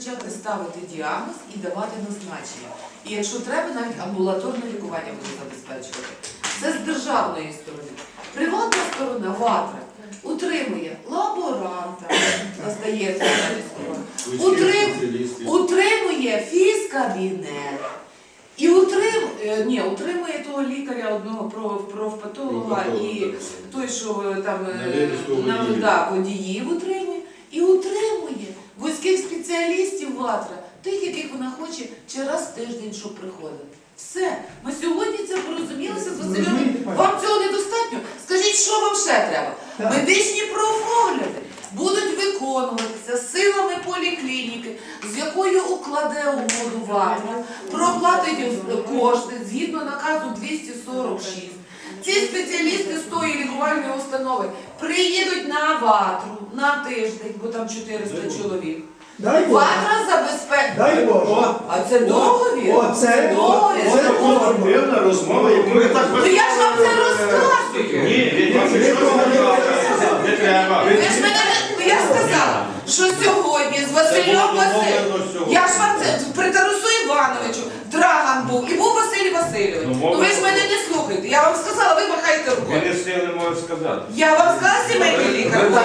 визначати, ставити діагноз і давати назначення. І якщо треба, навіть амбулаторне лікування буде забезпечувати. Це з державної сторони. Приватна сторона ватра утримує лаборанта, настає Утрим- утримує фізкабінет. І утримує, ні, утримує того лікаря одного профпатолога і той, що е, там е, на- да, водіїв утримує вузьких спеціалістів ватра, тих, яких вона хоче, чи раз в тиждень, щоб приходили. Все. Ми сьогодні це порозумілися з Василем. Вам цього недостатньо? Скажіть, що вам ще треба? Медичні профогляди будуть виконуватися силами поліклініки, з якою укладе угоду ватра, проплатить кошти згідно наказу 246. Ці спеціалісти з тої лікувальної установи приїдуть на ватру на тиждень, бо там 400 чоловік. Дай Боже. Ватра забезпечить. Дай Боже. А це договір. О, це- Це договір. це Конструктивна розмова, яку ви так Ну я ж вам це розказую. Ні, нічого не треба. Не треба. Ви ж мене не- ну, я ж сказала, що сьогодні з Василем Васильовичем. Я ж вам це при Тарасу Івановичу Драган був і був Василь Васильович. Ну, Ну ви ж мене не слухаєте. Я вам сказала, ви махаєте Ви рукою. не встигли можу сказати. Я вам сказала сімейний лікар.